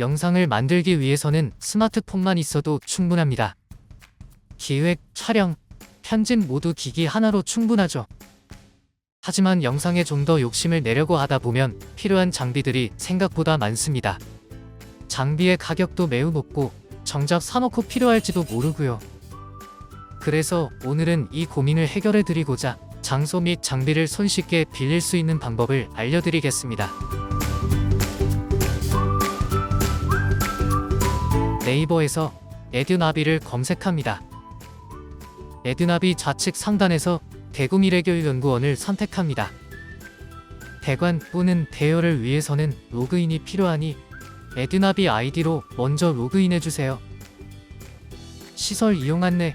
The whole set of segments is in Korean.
영상을 만들기 위해서는 스마트폰만 있어도 충분합니다. 기획, 촬영, 편집 모두 기기 하나로 충분하죠. 하지만 영상에 좀 더 욕심을 내려고 하다 보면 필요한 장비들이 생각보다 많습니다. 장비의 가격도 매우 높고 정작 사놓고 필요할지도 모르고요. 그래서 오늘은 이 고민을 해결해 드리고자 장소 및 장비를 손쉽게 빌릴 수 있는 방법을 알려드리겠습니다. 네이버에서 에듀나비를 검색합니다. 에듀나비 좌측 상단에서 대구 미래교육연구원을 선택합니다. 대관 또는 대여를 위해서는 로그인이 필요하니 에듀나비 아이디로 먼저 로그인해주세요. 시설 이용 안내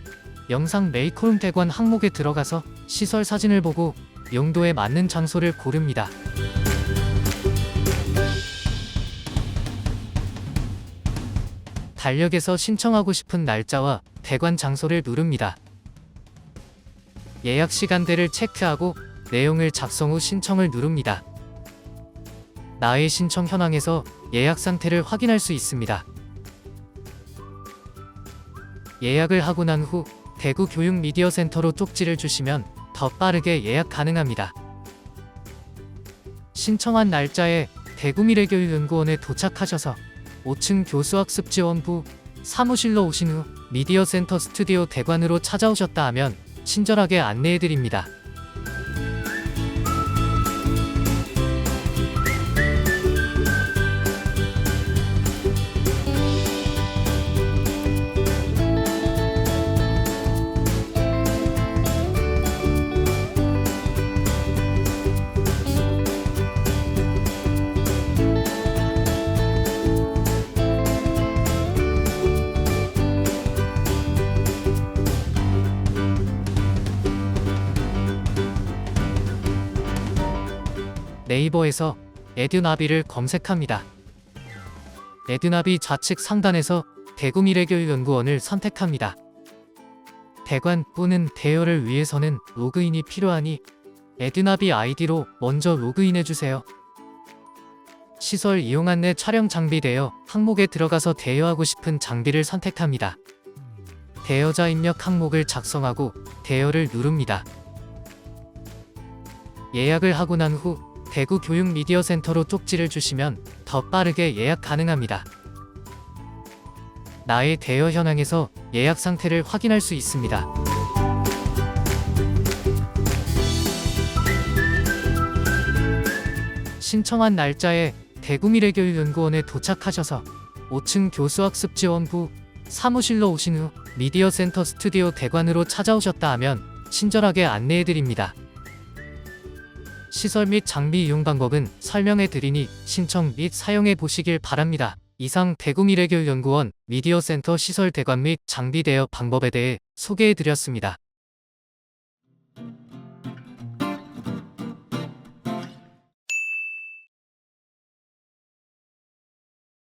영상 메이크홈 대관 항목에 들어가서 시설 사진을 보고 용도에 맞는 장소를 고릅니다. 달력에서 신청하고 싶은 날짜와 대관 장소를 누릅니다. 예약 시간대를 체크하고 내용을 작성 후 신청을 누릅니다. 나의 신청 현황에서 예약 상태를 확인할 수 있습니다. 예약을 하고 난 후 대구 교육 미디어 센터로 쪽지를 주시면 더 빠르게 예약 가능합니다. 신청한 날짜에 대구 미래교육연구원에 도착하셔서 5층 교수학습지원부 사무실로 오신 후 미디어 센터 스튜디오 대관으로 찾아오셨다 하면 친절하게 안내해 드립니다. 네이버에서 에듀나비를 검색합니다. 에듀나비 좌측 상단에서 대구 미래교육연구원을 선택합니다. 대관 또는 대여를 위해서는 로그인이 필요하니 에듀나비 아이디로 먼저 로그인해주세요. 시설 이용 안내 촬영 장비 대여 항목에 들어가서 대여하고 싶은 장비를 선택합니다. 대여자 입력 항목을 작성하고 대여를 누릅니다. 예약을 하고 난후 대구 교육 미디어 센터로 쪽지를 주시면 더 빠르게 예약 가능합니다. 나의 대여 현황에서 예약 상태를 확인할 수 있습니다. 신청한 날짜에 대구미래교육연구원에 도착하셔서 5층 교수학습지원부 사무실로 오신 후 미디어 센터 스튜디오 대관으로 찾아오셨다 하면 친절하게 안내해 드립니다. 시설 및 장비 이용 방법은 설명해 드리니 신청 및 사용해 보시길 바랍니다. 이상 대구 미래교육연구원 미디어 센터 시설 대관 및 장비 대여 방법에 대해 소개해 드렸습니다.